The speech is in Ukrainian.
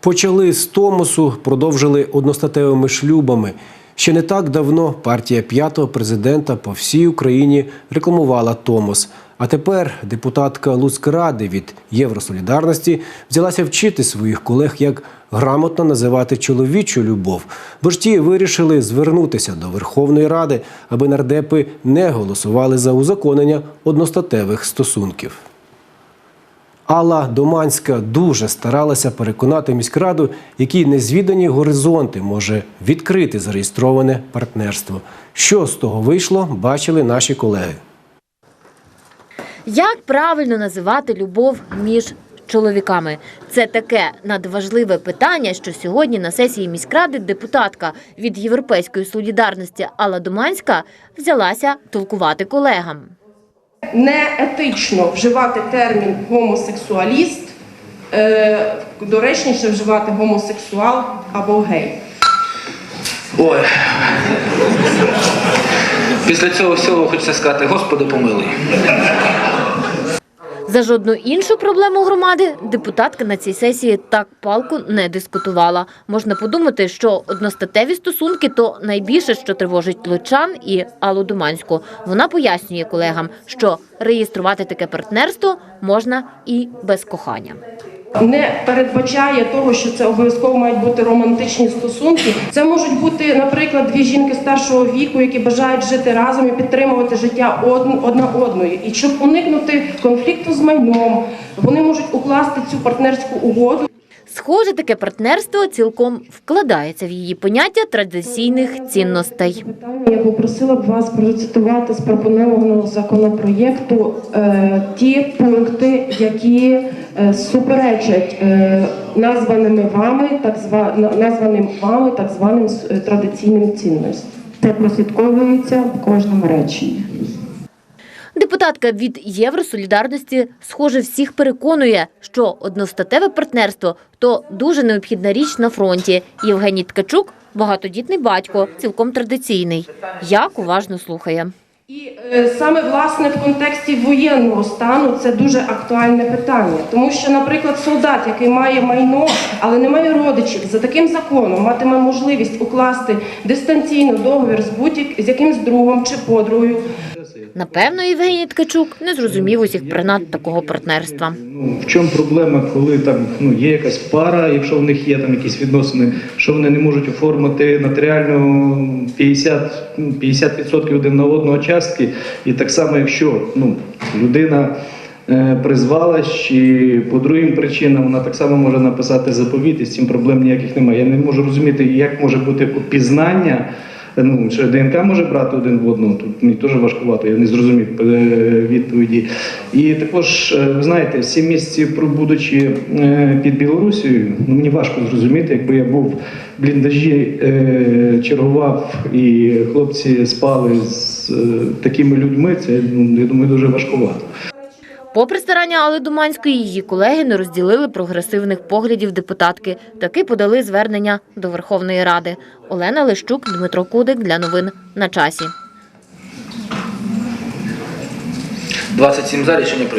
Почали з Томосу, продовжили одностатевими шлюбами. Ще не так давно партія п'ятого президента по всій Україні рекламувала Томос. А тепер депутатка Луцькради від Євросолідарності взялася вчити своїх колег, як грамотно називати чоловічу любов. Бо ж ті вирішили звернутися до Верховної Ради, аби нардепи не голосували за узаконення одностатевих стосунків. Алла Доманська дуже старалася переконати міськраду, які незвідані горизонти може відкрити зареєстроване партнерство. Що з того вийшло, бачили наші колеги. Як правильно називати любов між чоловіками? Це таке надважливе питання, що сьогодні на сесії міськради депутатка від Європейської солідарності Алла Доманська взялася толкувати колегам. Неетично вживати термін гомосексуаліст, е, доречніше вживати гомосексуал або гей. Ой. Після цього всього хочеться сказати, Господи помилуй. За жодну іншу проблему громади депутатка на цій сесії так палку не дискутувала. Можна подумати, що одностатеві стосунки то найбільше, що тривожить Лучан і Аллу Думанську. Вона пояснює колегам, що реєструвати таке партнерство можна і без кохання. Не передбачає того, що це обов'язково мають бути романтичні стосунки. Це можуть бути, наприклад, дві жінки старшого віку, які бажають жити разом і підтримувати життя од- одна одної. І щоб уникнути конфлікту з майном, вони можуть укласти цю партнерську угоду. Схоже, таке партнерство цілком вкладається в її поняття традиційних цінностей. Я попросила б вас процитувати з пропонованого законопроєкту е, ті пункти, які суперечать е, названими вами, так зва названим вами так званим е, традиційним цінностям. Це прослідковується в кожному реченні. Депутатка від Євросолідарності, схоже, всіх переконує, що одностатеве партнерство то дуже необхідна річ на фронті. Євгеній Ткачук – багатодітний батько, цілком традиційний. Як уважно слухає. І е, саме власне в контексті воєнного стану це дуже актуальне питання, тому що, наприклад, солдат, який має майно, але не має родичів, за таким законом матиме можливість укласти дистанційно договір з будь-яким з якимсь другом чи подругою. Напевно, Євгеній Ткачук не зрозумів усіх принад такого партнерства. Ну, в чому проблема, коли там ну, є якась пара, якщо в них є там якісь відносини, що вони не можуть оформити нотаріально 50, ну, 50% один на одного частки. І так само, якщо ну, людина е, призвалась чи по другим причинам, вона так само може написати заповіт, і з цим проблем ніяких немає. Я не можу розуміти, як може бути опізнання. Ну, що ДНК може брати один в одного, тут мені теж важкувато, я не зрозумів е, відповіді. І також, е, ви знаєте, сім місяців пробудучи е, під Білорусією, ну мені важко зрозуміти, якби я був в бліндажі, е, чергував і хлопці спали з е, такими людьми, це ну, я думаю, дуже важкувато. Попри старання Али Думанської, її колеги не розділили прогресивних поглядів депутатки. Таки подали звернення до Верховної Ради. Олена Лещук, Дмитро Кудик для новин на часі. 27 за рішення.